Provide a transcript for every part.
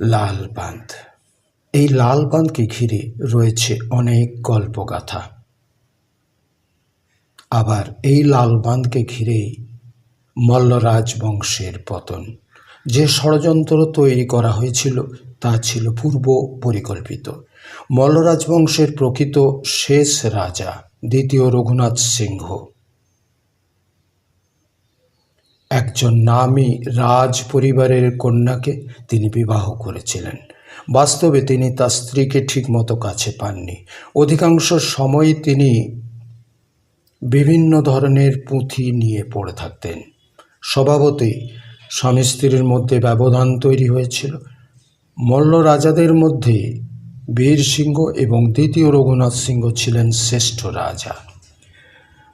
লাল বাঁধ এই লাল বাঁধকে ঘিরে রয়েছে অনেক গল্পগাথা। আবার এই লাল বাঁধকে ঘিরেই মল্লরাজ বংশের পতন। যে ষড়যন্ত্র তৈরি করা হয়েছিল, তা ছিল পূর্ব পরিকল্পিত। মল্লরাজ বংশের প্রকৃত শেষ রাজা, দ্বিতীয় রঘুনাথ সিংহ। একজন নামী রাজ পরিবারের কন্যাকে তিনি বিবাহ করেছিলেন। বাস্তবে তিনি তার স্ত্রীকে ঠিকমতো কাছে পাননি। অধিকাংশ সময় তিনি বিভিন্ন ধরনের পুঁথি নিয়ে পড়ে থাকতেন। স্বভাবতই স্বামী স্ত্রীর মধ্যে ব্যবধান তৈরি হয়েছিল। মল্ল রাজাদের মধ্যে বীর সিংহ এবং দ্বিতীয় রঘুনাথ সিংহ ছিলেন শ্রেষ্ঠ রাজা।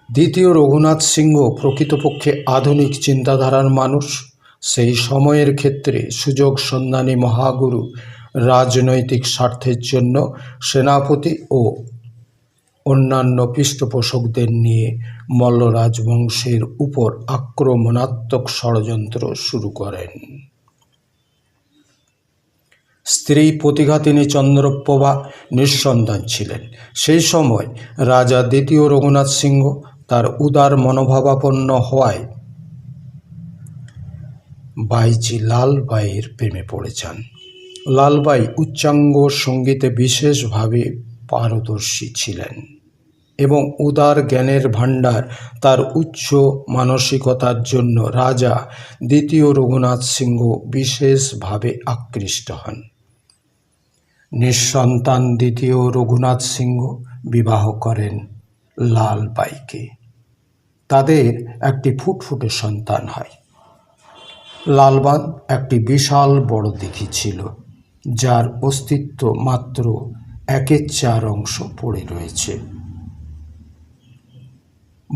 দ্বিতীয় রঘুনাথ সিংহ প্রকৃতপক্ষে আধুনিক চিন্তাধারার মানুষ। সেই সময়ের ক্ষেত্রে সুযোগ সন্ধানী মহাগুরু রাজনৈতিক স্বার্থের জন্য সেনাপতি ও অন্যান্য পৃষ্ঠপোষকদের নিয়ে মল্ল রাজবংশের উপর আক্রমণাত্মক ষড়যন্ত্র শুরু করেন। স্ত্রী প্রতিঘাতিনী চন্দ্রপ্রভা নিঃসন্তান ছিলেন। সেই সময় রাজা দ্বিতীয় রঘুনাথ সিংহ তার উদার মনোভাবাপন্ন হওয়ায় বাইজি লালবাইয়ের প্রেমে পড়ে যান লালবাই উচ্চাঙ্গ সঙ্গীতে বিশেষভাবে পারদর্শী ছিলেন এবং উদার জ্ঞানের ভাণ্ডার তার উচ্চ মানসিকতার জন্য রাজা দ্বিতীয় রঘুনাথ সিংহ বিশেষভাবে আকৃষ্ট হন। নিঃসন্তান দ্বিতীয় রঘুনাথ সিংহ বিবাহ করেন। লালবাইকে তাদের একটি ফুটফুটে সন্তান হয়। লালবান একটি বিশাল বড় দিঘি ছিল, যার অস্তিত্ব মাত্র একের চার অংশ পড়ে রয়েছে।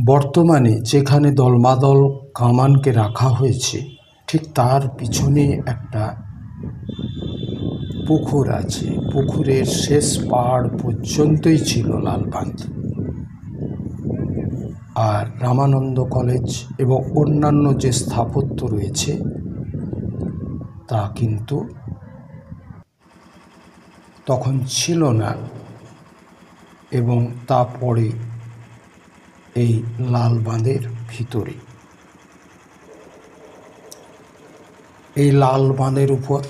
বর্তমানে যেখানে দলমাদল কামানকে রাখা হয়েছে, ঠিক তার পিছনে একটা পুকুর আছে। পুকুরের শেষ পাড় পর্যন্তই ছিল লালবাঁধ। আর রামানন্দ কলেজ এবং অন্যান্য যে স্থাপত্য রয়েছে, তা কিন্তু তখন ছিল না এবং তা পরে এই লাল বাঁধের ভিতরে। এই লাল বাঁধের উপর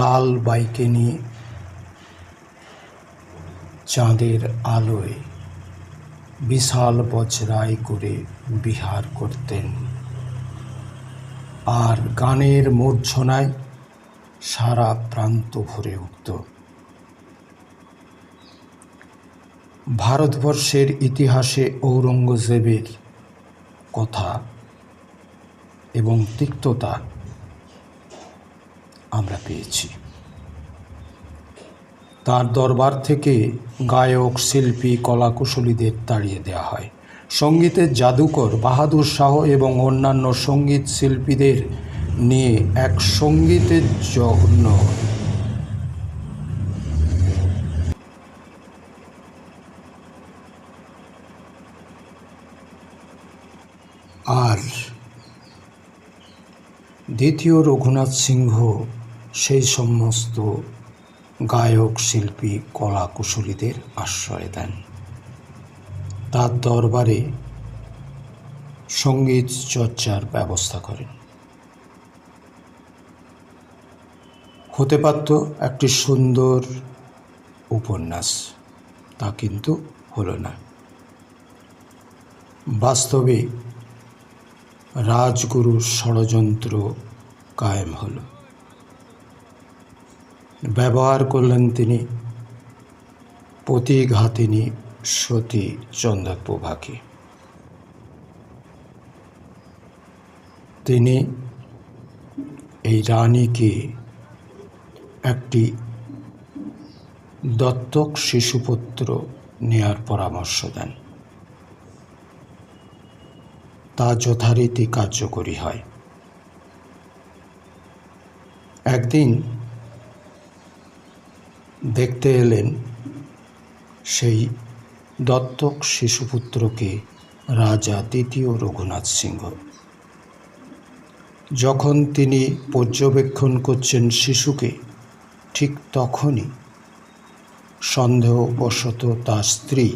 লাল বাইকে নিয়ে চাঁদের আলোয় বিশাল বজরায় করে বিহার করতেন। আর গানের মূর্ছনায় সারা প্রান্ত ভরে উঠত। ভারতবর্ষের ইতিহাসে ঔরঙ্গজেবের কথা এবং তিক্ততা আমরা পেয়েছি। তার দরবার থেকে গায়ক, শিল্পী, কলাকুশলীদের তাড়িয়ে দেওয়া হয়। সঙ্গীতের জাদুকর বাহাদুর শাহ এবং অন্যান্য সংগীত শিল্পীদের নিয়ে এক সঙ্গীতের জন্য আর দ্বিতীয় রঘুনাথ সিংহ সেই সমস্ত গায়ক, শিল্পী, কলা কুশলীদের আশ্রয় দেন। তার দরবারে সংগীত চর্চার ব্যবস্থা করেন। হতে পারত একটি সুন্দর উপন্যাস, তা কিন্তু হলো না। বাস্তবে রাজগুরুর ষড়যন্ত্র কায়েম হলো। ব্যবহার করলেন তিনি। প্রতিঘাতিনী সতী চন্দ্রপ্রভাকে তিনি এই রানীকে একটি দত্তক শিশুপুত্র নেয়ার পরামর্শ দেন। তা যথারীতি কার্যকরী হয়। একদিন দেখতে এলেন সেই দত্তক শিশুপুত্রকে রাজা তৃতীয় রঘুনাথ সিংহ। যখন তিনি পর্যবেক্ষণ করছেন শিশুকে, ঠিক তখনই সন্দেহবশত তার স্ত্রী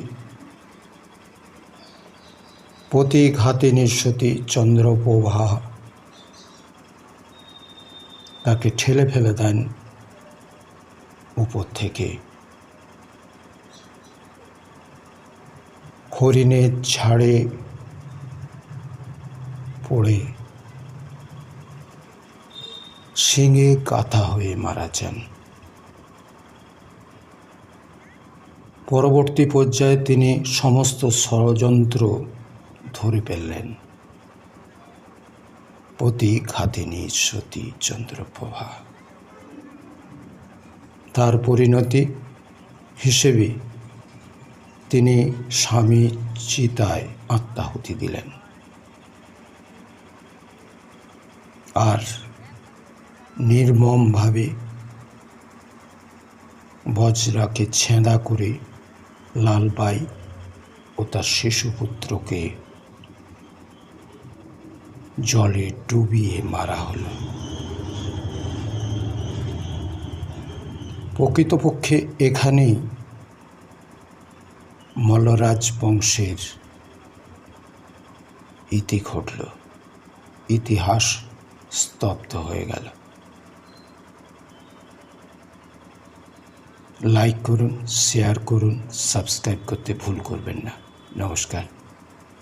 প্রতিঘাতিনীর সতী চন্দ্রপ্রভা তাকে ঠেলে ফেলে দেন উপর থেকে। হরিণের ঝাড়ে পড়ে। শিঙে কাথা হয়ে মারা যান। পরবর্তী পর্যায়ে তিনি সমস্ত ষড়যন্ত্র ধরে ফেললেন। প্রতি ঘাতিনী সতী চন্দ্রপ্রভা। তার পরিণতি হিসেবে তিনি স্বামী চিতায় আত্মাহুতি দিলেন। আর নির্মমভাবে বজ্রাকে ছেঁদা করে লালবাই ও তার শিশুপুত্রকে জলে ডুবিয়ে মারা হলো। প্রকৃতপক্ষে এখানেই মল্লরাজ বংশের ইতি ঘটল। ইতিহাস স্তব্ধ হয়ে গেল। লাইক করুন শেয়ার করুন সাবস্ক্রাইব করতে ভুল করবেন না। নমস্কার।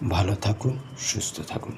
ভালো থাকুন, সুস্থ থাকুন।